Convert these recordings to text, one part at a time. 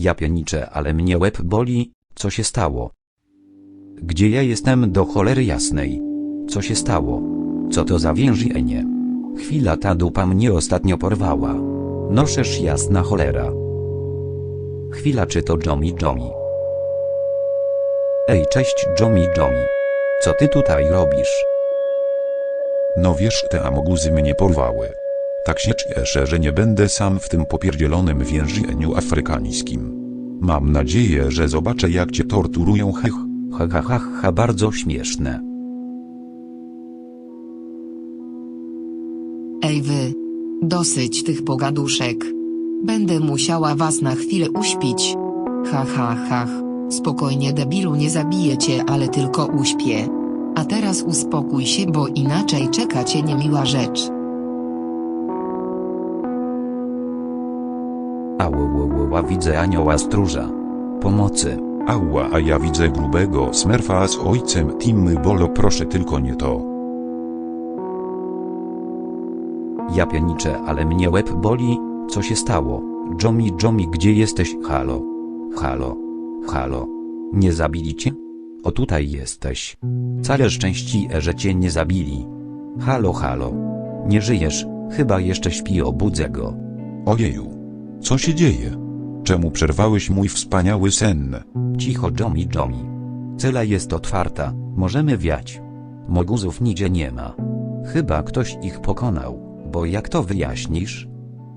Ja pieniczę, ale mnie łeb boli, co się stało? Gdzie ja jestem do cholery jasnej? Co się stało? Co to za więzienie? Chwila ta dupa mnie ostatnio porwała. Noszesz jasna cholera. Chwila czy to Jomi Jomi? Ej cześć Jomi Jomi. Co ty tutaj robisz? No wiesz, te amoguzy mnie porwały. Tak się cieszę, że nie będę sam w tym popierdzielonym więzieniu afrykańskim. Mam nadzieję, że zobaczę jak cię torturują hech. Ha ha ha ha bardzo śmieszne. Ej wy. Dosyć tych pogaduszek. Będę musiała was na chwilę uśpić. Ha ha ha. Spokojnie debilu nie zabiję cię, ale tylko uśpię. A teraz uspokój się, bo inaczej czeka cię niemiła rzecz. Ała widzę anioła stróża. Pomocy. Ała, a ja widzę grubego smerfa z ojcem Timmy Bolo proszę tylko nie to. Ja pieniczę, ale mnie łeb boli, co się stało? Jomi Jomi gdzie jesteś? Halo. Halo. Halo. Nie zabili cię? O tutaj jesteś. Całe szczęści, że cię nie zabili. Halo halo. Nie żyjesz, chyba jeszcze śpi obudzę go. Ojeju. Co się dzieje? Czemu przerwałeś mój wspaniały sen? Cicho Jomi Jomi. Cela jest otwarta, możemy wiać. Moguzów nigdzie nie ma. Chyba ktoś ich pokonał, bo jak to wyjaśnisz?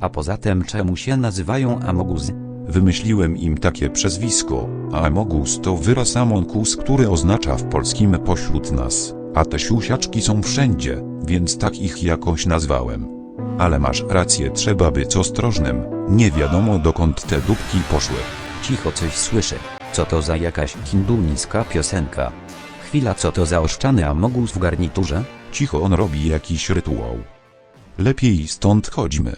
A poza tym czemu się nazywają Amoguzy? Wymyśliłem im takie przezwisko, a Amogus to wyraz Amonkus, który oznacza w polskim pośród nas, a te siusiaczki są wszędzie, więc tak ich jakoś nazwałem. Ale masz rację, trzeba być ostrożnym, nie wiadomo dokąd te dupki poszły. Cicho coś słyszę. Co to za jakaś hinduńska piosenka? Chwila co to za oszczany Amogus w garniturze? Cicho on robi jakiś rytuał. Lepiej stąd chodźmy.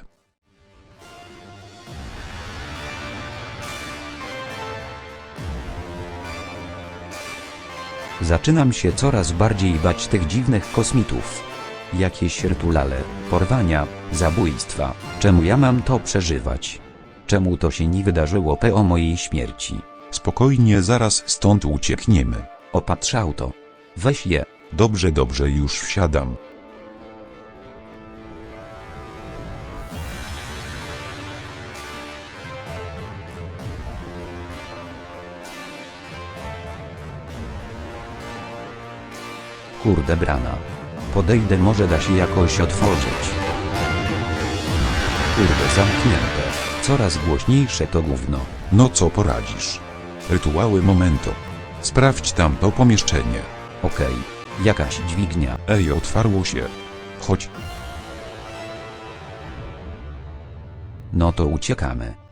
Zaczynam się coraz bardziej bać tych dziwnych kosmitów. Jakieś rytuale, porwania, zabójstwa. Czemu ja mam to przeżywać? Czemu to się nie wydarzyło po mojej śmierci? Spokojnie zaraz stąd uciekniemy. Opatrz auto. Weź je. Dobrze, dobrze, już wsiadam. Kurde brana. Podejdę może da się jakoś otworzyć. Kurde zamknięte. Coraz głośniejsze to gówno. No co poradzisz? Rytuały momento. Sprawdź tam to pomieszczenie. Okej. Jakaś dźwignia. Ej, otwarło się. Chodź, No to uciekamy.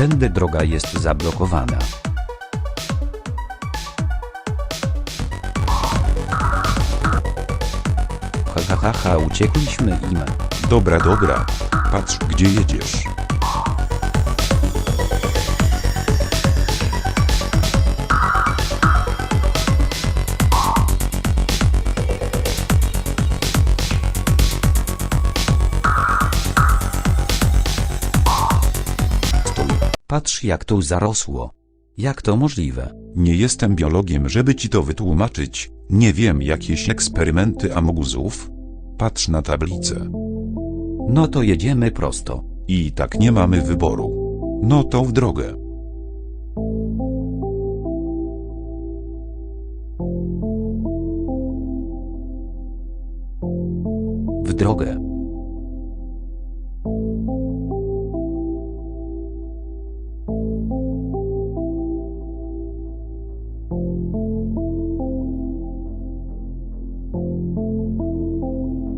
Tędy droga jest zablokowana. Ha ha ha ha uciekliśmy im. dobra, dobra. Patrz, gdzie jedziesz. Patrz jak tu zarosło. Jak to możliwe? Nie jestem biologiem, żeby ci to wytłumaczyć. Nie wiem, jakieś eksperymenty amoguzów? Patrz na tablicę. No to jedziemy prosto. I tak nie mamy wyboru. No to w drogę. W drogę.